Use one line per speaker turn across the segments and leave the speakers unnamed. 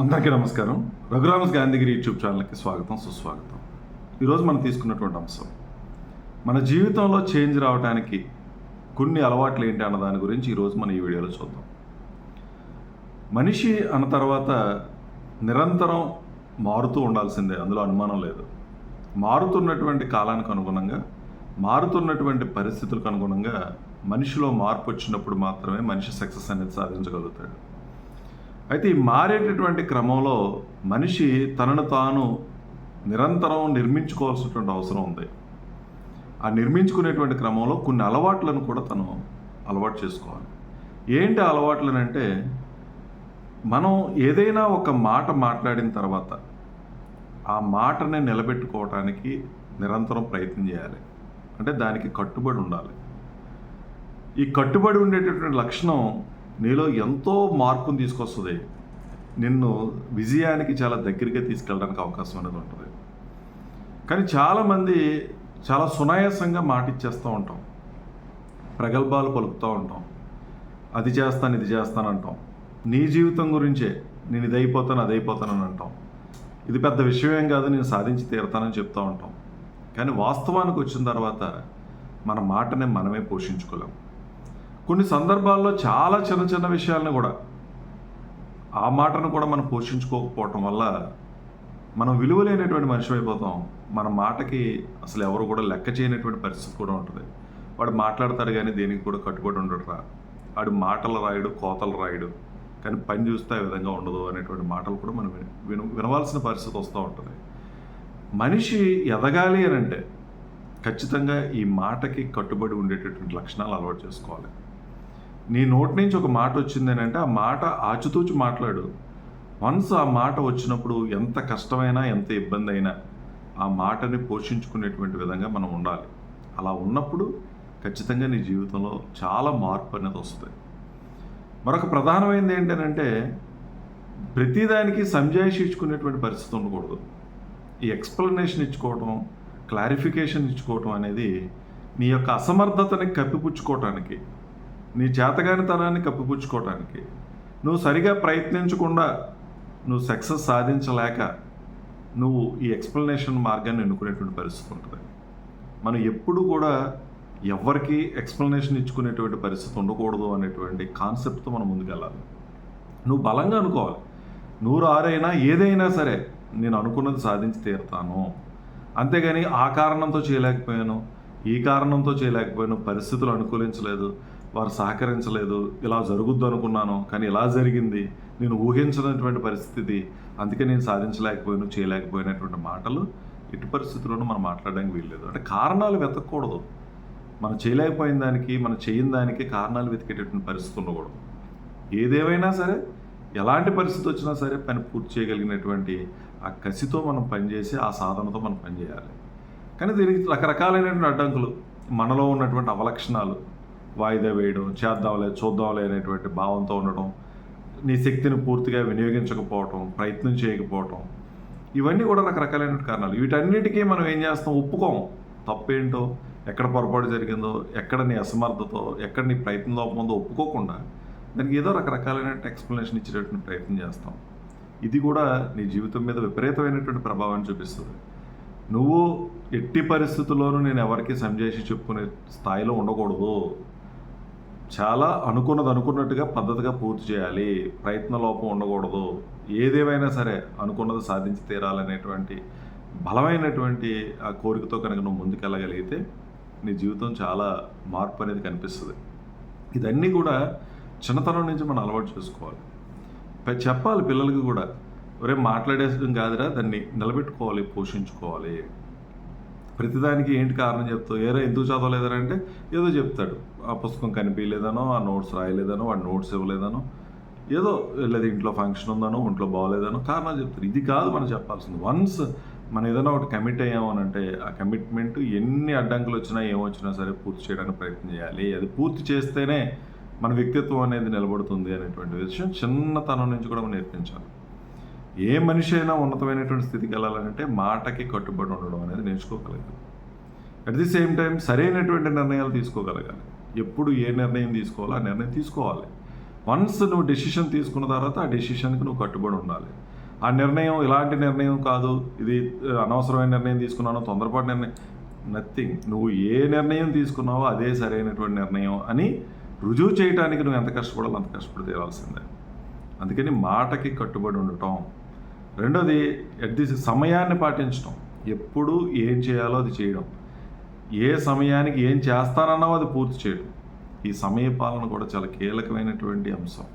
అందరికీ నమస్కారం. రఘురామస్ గాంధీగిరి యూట్యూబ్ ఛానల్కి స్వాగతం సుస్వాగతం. ఈరోజు మనం తీసుకున్నటువంటి అంశం మన జీవితంలో చేంజ్ రావడానికి కొన్ని అలవాట్లు ఏంటి అన్న దాని గురించి ఈరోజు మనం ఈ వీడియోలో చూద్దాం. మనిషి అన్న తర్వాత నిరంతరం మారుతూ ఉండాల్సిందే అందులో అనుమానం లేదు. మారుతున్నటువంటి కాలానికి అనుగుణంగా మారుతున్నటువంటి పరిస్థితులకు అనుగుణంగా మనిషిలో మార్పు వచ్చినప్పుడు మాత్రమే మనిషి సక్సెస్ అనేది సాధించగలుగుతాడు. అయితే ఈ మారేటటువంటి క్రమంలో మనిషి తనను తాను నిరంతరం నిర్మించుకోవాల్సినటువంటి అవసరం ఉంది. ఆ నిర్మించుకునేటువంటి క్రమంలో కొన్ని అలవాట్లను కూడా తను అలవాటు చేసుకోవాలి. ఏంటి అలవాట్లను అంటే మనం ఏదైనా ఒక మాట మాట్లాడిన తర్వాత ఆ మాటని నిలబెట్టుకోవటానికి నిరంతరం ప్రయత్నం చేయాలి. అంటే దానికి కట్టుబడి ఉండాలి. ఈ కట్టుబడి ఉండేటటువంటి లక్షణం నీలో ఎంతో మార్పును తీసుకొస్తుంది. నిన్ను విజయానికి చాలా దగ్గరగా తీసుకెళ్ళడానికి అవకాశం అనేది ఉంటుంది. కానీ చాలామంది చాలా సునాయాసంగా మాటిచ్చేస్తూ ఉంటాం. ప్రగల్భాలు పలుకుతూ ఉంటాం. అది చేస్తాను ఇది చేస్తాను అంటాం. నీ జీవితం గురించే నేను ఇది అయిపోతాను అది అయిపోతానని అంటాం. ఇది పెద్ద విషయం ఏం కాదు నేను సాధించి తీరుతానని చెప్తూ ఉంటాం. కానీ వాస్తవానికి వచ్చిన తర్వాత మన మాటనే మనమే పోషించుకోలేం. కొన్ని సందర్భాల్లో చాలా చిన్న చిన్న విషయాలను కూడా ఆ మాటను కూడా మనం పోషించుకోకపోవటం వల్ల మనం విలువలేనటువంటి మనిషి అయిపోతాం. మన మాటకి అసలు ఎవరు కూడా లెక్క చేయనటువంటి పరిస్థితి కూడా ఉంటుంది. వాడు మాట్లాడతాడు కానీ దేనికి కూడా కట్టుబడి ఉండడురా వాడు మాటలు రాయడు కోతలు రాయడు. కానీ పని చూస్తే ఆ విధంగా ఉండదు అనేటువంటి మాటలు కూడా మనం విన వినవలసిన పరిస్థితి వస్తూ ఉంటుంది. మనిషి ఎదగాలి అని అంటే ఖచ్చితంగా ఈ మాటకి కట్టుబడి ఉండేటటువంటి లక్షణాలు అలవాటు చేసుకోవాలి. నీ నోటి నుంచి ఒక మాట వచ్చింది అని అంటే ఆ మాట ఆచితూచి మాట్లాడు. వన్స్ ఆ మాట వచ్చినప్పుడు ఎంత కష్టమైనా ఎంత ఇబ్బంది అయినా ఆ మాటని పోషించుకునేటువంటి విధంగా మనం ఉండాలి. అలా ఉన్నప్పుడు ఖచ్చితంగా నీ జీవితంలో చాలా మార్పు అనేది వస్తుంది. మరొక ప్రధానమైనది ఏంటంటే ప్రతిదానికి సంజాయిషి ఇచ్చుకునేటువంటి పరిస్థితి ఉండకూడదు. ఈ ఎక్స్ప్లెనేషన్ ఇచ్చుకోవటం క్లారిఫికేషన్ ఇచ్చుకోవటం అనేది నీ యొక్క అసమర్థతని కప్పిపుచ్చుకోవటానికి నీ చేతగానితనాన్ని కప్పిపుచ్చుకోవటానికి నువ్వు సరిగా ప్రయత్నించకుండా నువ్వు సక్సెస్ సాధించలేక నువ్వు ఈ ఎక్స్ప్లెనేషన్ మార్గాన్ని ఎన్నుకునేటువంటి పరిస్థితి ఉంటుంది. మనం ఎప్పుడు కూడా ఎవరికి ఎక్స్ప్లెనేషన్ ఇచ్చుకునేటువంటి పరిస్థితి ఉండకూడదు అనేటువంటి కాన్సెప్ట్తో మనం ముందుకెళ్ళాలి. నువ్వు బలంగా అనుకోవాలి. నూరు ఆరైనా ఏదైనా సరే నేను అనుకున్నది సాధించి తీరుతాను. అంతేగాని ఆ కారణంతో చేయలేకపోయాను ఈ కారణంతో చేయలేకపోయాను పరిస్థితులు అనుకూలించలేదు వారు సహకరించలేదు ఇలా జరుగుద్దు అనుకున్నాను కానీ ఇలా జరిగింది నేను ఊహించినటువంటి పరిస్థితి అందుకే నేను సాధించలేకపోయాను చేయలేకపోయినటువంటి మాటలు ఎటు పరిస్థితుల్లోనూ మనం మాట్లాడడానికి వీల్లేదు. అంటే కారణాలు వెతకూడదు మనం చేయలేకపోయిన దానికి మనం చేయని దానికి కారణాలు వెతికేటటువంటి పరిస్థితి ఉండకూడదు. ఏదేమైనా సరే ఎలాంటి పరిస్థితి వచ్చినా సరే పని పూర్తి చేయగలిగినటువంటి ఆ కసితో మనం పనిచేసి ఆ సాధనతో మనం పనిచేయాలి. కానీ దీనికి రకరకాలైనటువంటి అడ్డంకులు మనలో ఉన్నటువంటి అవలక్షణాలు వాయిదా వేయడం చేద్దాంలే చూద్దాంలే అనేటువంటి భావంతో ఉండడం నీ శక్తిని పూర్తిగా వినియోగించకపోవటం ప్రయత్నం చేయకపోవటం ఇవన్నీ కూడా రకరకాలైన కారణాలు. వీటన్నిటికీ మనం ఏం చేస్తాం ఒప్పుకోం. తప్పేంటో ఎక్కడ పొరపాటు జరిగిందో ఎక్కడ నీ అసమర్థతో ఎక్కడ నీ ప్రయత్నం లోపముందో ఉందో ఒప్పుకోకుండా దానికి ఏదో రకరకాలైన ఎక్స్ప్లెనేషన్ ఇచ్చేటటువంటి ప్రయత్నం చేస్తాం. ఇది కూడా నీ జీవితం మీద విపరీతమైనటువంటి ప్రభావాన్ని చూపిస్తుంది. నువ్వు ఎట్టి పరిస్థితుల్లోనూ నేను ఎవరికి సంజేసి చెప్పుకునే స్థాయిలో ఉండకూడదు. చాలా అనుకున్నది అనుకున్నట్టుగా పద్ధతిగా పూర్తి చేయాలి. ప్రయత్న లోపం ఉండకూడదు. ఏదేమైనా సరే అనుకున్నది సాధించి తీరాలనేటువంటి బలమైనటువంటి ఆ కోరికతో కనుక నువ్వు ముందుకెళ్ళగలిగితే నీ జీవితం చాలా మార్పు అనేది కనిపిస్తుంది. ఇదన్నీ కూడా చిన్నతనం నుంచి మనం అలవాటు చేసుకోవాలి. పై- చెప్పాలి పిల్లలకి కూడా ఒరే మాట్లాడేసడం కాదురా దాన్ని నిలబెట్టుకోవాలి పోషించుకోవాలి. ప్రతిదానికి ఏంటి కారణం చెప్తావు? ఏరా ఎందుకు చదవలేదని అంటే ఏదో చెప్తాడు. ఆ పుస్తకం కనిపించలేదనో ఆ నోట్స్ రాయలేదనో వాడు నోట్స్ ఇవ్వలేదనో ఏదో లేదా ఇంట్లో ఫంక్షన్ ఉందనో ఒంట్లో బాగోలేదనో కారణాలు చెప్తారు ఇది కాదు మనం చెప్పాల్సింది. వన్స్ మనం ఏదైనా ఒకటి కమిట్ అయ్యామనంటే అంటే ఆ కమిట్మెంట్ ఎన్ని అడ్డంకులు వచ్చినా ఏమొచ్చినా సరే పూర్తి చేయడానికి ప్రయత్నం చేయాలి. అది పూర్తి చేస్తేనే మన వ్యక్తిత్వం అనేది నిలబడుతుంది అనేటువంటి విషయం చిన్నతనం నుంచి కూడా మనం నేర్పించాలి. ఏ మనిషి అయినా ఉన్నతమైనటువంటి స్థితికి వెళ్ళాలంటే మాటకి కట్టుబడి ఉండడం అనేది నేర్చుకోగలగాలి. అట్ ది సేమ్ టైం సరైనటువంటి నిర్ణయాలు తీసుకోగలగాలి. ఎప్పుడు ఏ నిర్ణయం తీసుకోవాలో ఆ నిర్ణయం తీసుకోవాలి. వన్స్ నువ్వు డెసిషన్ తీసుకున్న తర్వాత ఆ డెసిషన్కి నువ్వు కట్టుబడి ఉండాలి. ఆ నిర్ణయం ఇలాంటి నిర్ణయం కాదు. ఇది అనవసరమైన నిర్ణయం తీసుకున్నాను తొందరపాటు నిర్ణయం నథింగ్ నువ్వు ఏ నిర్ణయం తీసుకున్నావో అదే సరైనటువంటి నిర్ణయం అని రుజువు చేయడానికి నువ్వు ఎంత కష్టపడాలో అంత కష్టపడి తీరాల్సిందే. అందుకని మాటకి కట్టుబడి ఉండటం రెండోది అట్ ది సమయాన్ని పాటించడం. ఎప్పుడు ఏం చేయాలో అది చేయడం. ఏ సమయానికి ఏం చేస్తానన్నావో అది పూర్తి చేయడం. ఈ సమయ పాలన కూడా చాలా కీలకమైనటువంటి అంశం.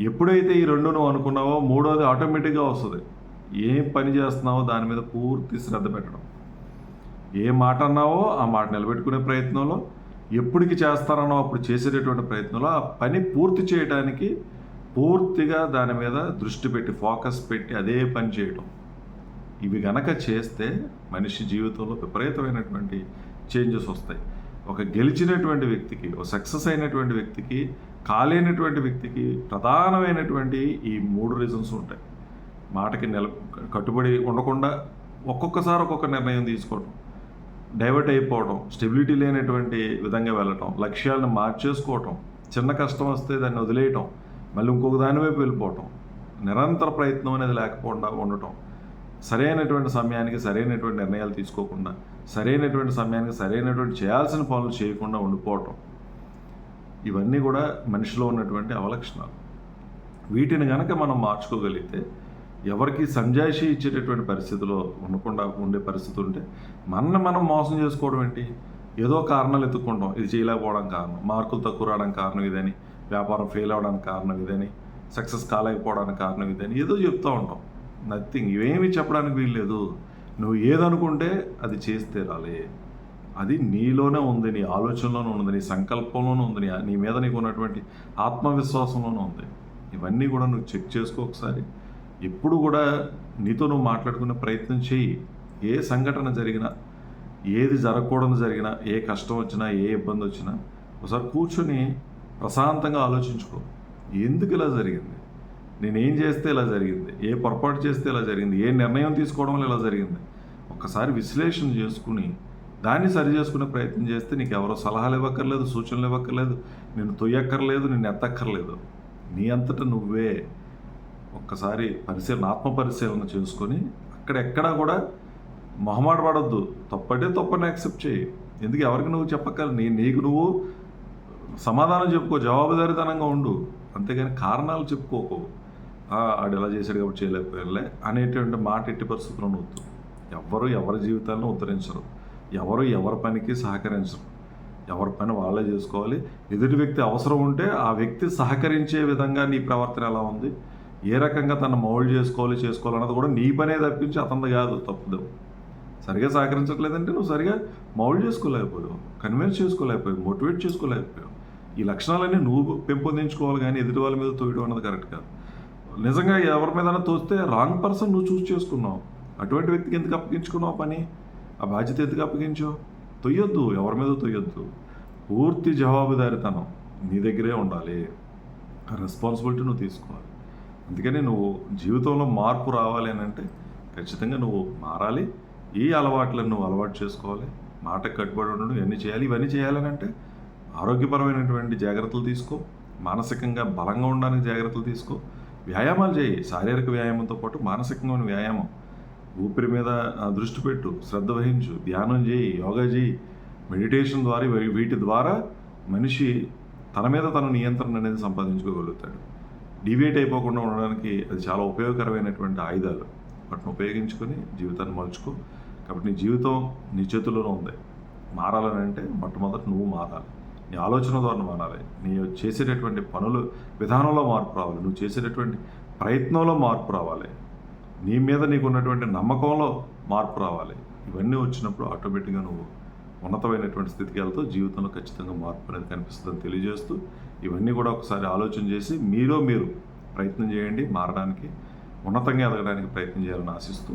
ఎప్పుడైతే ఈ రెండు నువ్వు అనుకున్నావో మూడోది ఆటోమేటిక్గా వస్తుంది. ఏం పని చేస్తున్నావో దాని మీద పూర్తి శ్రద్ధ పెట్టడం. ఏ మాట అన్నావో ఆ మాట నిలబెట్టుకునే ప్రయత్నంలో ఎప్పటికి చేస్తారనో అప్పుడు చేసేటటువంటి ప్రయత్నంలో ఆ పని పూర్తి చేయడానికి పూర్తిగా దాని మీద దృష్టి పెట్టి ఫోకస్ పెట్టి అదే పని చేయటం. ఇవి గనక చేస్తే మనిషి జీవితంలో విపరీతమైనటువంటి చేంజెస్ వస్తాయి. ఒక గెలిచినటువంటి వ్యక్తికి ఒక సక్సెస్ అయినటువంటి వ్యక్తికి కాలేనటువంటి వ్యక్తికి ప్రధానమైనటువంటి ఈ మూడు రీజన్స్ ఉంటాయి. మాటకి నెల కట్టుబడి ఉండకుండా ఒక్కొక్కసారి ఒక్కొక్క నిర్ణయం తీసుకోవడం డైవర్ట్ అయిపోవడం స్టెబిలిటీ లేనటువంటి విధంగా వెళ్ళటం లక్ష్యాలను మార్చేసుకోవటం చిన్న కష్టం వస్తే దాన్ని వదిలేయటం మళ్ళీ ఇంకొక దాని వైపు వెళ్ళిపోవటం. నిరంతర ప్రయత్నం అనేది లేకపోకుండా ఉండటం. సరైనటువంటి సమయానికి సరైనటువంటి నిర్ణయాలు తీసుకోకుండా సరైనటువంటి సమయానికి సరైనటువంటి చేయాల్సిన పనులు చేయకుండా ఉండిపోవటం. ఇవన్నీ కూడా మనిషిలో ఉన్నటువంటి అవలక్షణాలు. వీటిని కనుక మనం మార్చుకోగలిగితే ఎవరికి సంజాయిషి ఇచ్చేటటువంటి పరిస్థితిలో ఉండకుండా ఉండే పరిస్థితి ఉంటే మనల్ని మనం మోసం చేసుకోవడం ఏంటి? ఏదో కారణాలు ఎత్తుక్కుంటాం. ఇది చేయలేకపోవడం కారణం. మార్కులు తక్కువ రావడం కారణం ఇదని. వ్యాపారం ఫెయిల్ అవ్వడానికి కారణం ఇదని సక్సెస్ కాలేకపోవడానికి కారణం ఇదని ఏదో చెప్తూ ఉంటాం. నథింగ్ ఇవేమీ చెప్పడానికి వీల్లేదు నువ్వు ఏదనుకుంటే అది చేస్తే రాలే. అది నీలోనే ఉంది నీ ఆలోచనలోనే ఉంది నీ సంకల్పంలోనే ఉంది నీ నీ మీద నీకు ఉన్నటువంటి ఆత్మవిశ్వాసంలోనే ఉంది. ఇవన్నీ కూడా నువ్వు చెక్ చేసుకో ఒకసారి. ఎప్పుడు కూడా నీతో నువ్వు మాట్లాడుకునే ప్రయత్నం చేయి. ఏ సంఘటన జరిగినా ఏది జరగకూడదు జరిగినా ఏ కష్టం వచ్చినా ఏ ఇబ్బంది వచ్చినా ఒకసారి కూర్చొని ప్రశాంతంగా ఆలోచించుకో. ఎందుకు ఇలా జరిగింది? నేనేం చేస్తే ఇలా జరిగింది? ఏ పొరపాటు చేస్తే ఇలా జరిగింది? ఏ నిర్ణయం తీసుకోవడం వల్ల ఇలా జరిగింది? ఒకసారి విశ్లేషణ చేసుకుని దాన్ని సరి చేసుకునే ప్రయత్నం చేస్తే నీకు ఎవరో సలహాలు ఇవ్వక్కర్లేదు సూచనలు ఇవ్వక్కర్లేదు నేను తొయ్యక్కర్లేదు నేను ఎత్తక్కర్లేదు. నీ అంతటా నువ్వే ఒక్కసారి పరిశీలన ఆత్మ పరిశీలన చేసుకొని అక్కడెక్కడా కూడా మొహమాట పడొద్దు. తప్పటే తప్పని యాక్సెప్ట్ చేయి. ఎందుకు ఎవరికి నువ్వు చెప్పక్కర్ నీ నీకు నువ్వు సమాధానం చెప్పుకో జవాబుదారితనంగా ఉండు. అంతేగాని కారణాలు చెప్పుకోకు. ఆడు ఎలా చేశాడు కాబట్టి చేయలేకపోయానులే అనేటువంటి మాట ఎట్టి పరిస్థితుల్లో వద్దు. ఎవరు ఎవరి జీవితాలను ఉద్ధరించరు. ఎవరు ఎవరి పనికి సహకరించరు. ఎవరి పని వాళ్ళే చేసుకోవాలి. ఎదుటి వ్యక్తి అవసరం ఉంటే ఆ వ్యక్తి సహకరించే విధంగా నీ ప్రవర్తన ఎలా ఉంది? ఏ రకంగా తను మౌల్డ్ చేసుకోవాలి చేసుకోవాలన్నది కూడా నీ పనే తప్పించి అతనిది కాదు తప్పుదు. సరిగా సహకరించట్లేదంటే నువ్వు సరిగా మౌల్డ్ చేసుకోలేకపోయావు కన్విన్స్ చేసుకోలేకపోయావు మోటివేట్ చేసుకోలేకపోయావు. ఈ లక్షణాలన్నీ నువ్వు పెంపొందించుకోవాలి కానీ ఎదుటి వాళ్ళ మీద తోయడం అన్నది కరెక్ట్ కాదు. నిజంగా ఎవరి మీద తోస్తే రాంగ్ పర్సన్ నువ్వు చూస్ చేసుకున్నావు. అటువంటి వ్యక్తికి ఎందుకు అప్పగించుకున్నావు పని? ఆ బాధ్యత ఎందుకు అప్పగించావు? తొయ్యొద్దు ఎవరి మీద తొయ్యొద్దు. పూర్తి జవాబుదారితనం నీ దగ్గరే ఉండాలి. ఆ రెస్పాన్సిబిలిటీ నువ్వు తీసుకోవాలి. అందుకని నువ్వు జీవితంలో మార్పు రావాలి అని అంటే ఖచ్చితంగా నువ్వు మారాలి. ఈ అలవాట్లను నువ్వు అలవాటు చేసుకోవాలి? మాటకు కట్టుబడి ఉండడం ఇవన్నీ చేయాలి ఇవన్నీ చేయాలని అంటే ఆరోగ్యపరమైనటువంటి జాగ్రత్తలు తీసుకో మానసికంగా బలంగా ఉండడానికి జాగ్రత్తలు తీసుకో వ్యాయామాలు చేయి శారీరక వ్యాయామంతో పాటు మానసికమైన వ్యాయామం. ఊపిరి మీద దృష్టి పెట్టు శ్రద్ధ వహించు ధ్యానం చేయి యోగా చేయి. మెడిటేషన్ ద్వారా వీ- వీటి ద్వారా మనిషి తన మీద తన నియంత్రణ అనేది సంపాదించుకోగలుగుతాడు. డివియేట్ అయిపోకుండా ఉండడానికి అది చాలా ఉపయోగకరమైనటువంటి ఆయుధాలు. వాటిని ఉపయోగించుకొని జీవితాన్ని మలుచుకో. కాబట్టి నీ జీవితం నీ చేతుల్లోనే ఉంది. మారాలని అంటే మొట్టమొదటి నువ్వు మారాలి. నీ ఆలోచన ద్వారా మారాలి. నీ చేసేటటువంటి పనులు విధానంలో మార్పు రావాలి. నువ్వు చేసేటటువంటి ప్రయత్నంలో మార్పు రావాలి. నీ మీద నీకు ఉన్నటువంటి నమ్మకంలో మార్పు రావాలి. ఇవన్నీ వచ్చినప్పుడు ఆటోమేటిక్గా నువ్వు ఉన్నతమైనటువంటి స్థితికి వెళ్తూ జీవితంలో ఖచ్చితంగా మార్పు అనేది కనిపిస్తుందని తెలియజేస్తూ ఇవన్నీ కూడా ఒకసారి ఆలోచన చేసి మీలో మీరు ప్రయత్నం చేయండి. మారడానికి ఉన్నతంగా ఎదగడానికి ప్రయత్నం చేయాలని ఆశిస్తూ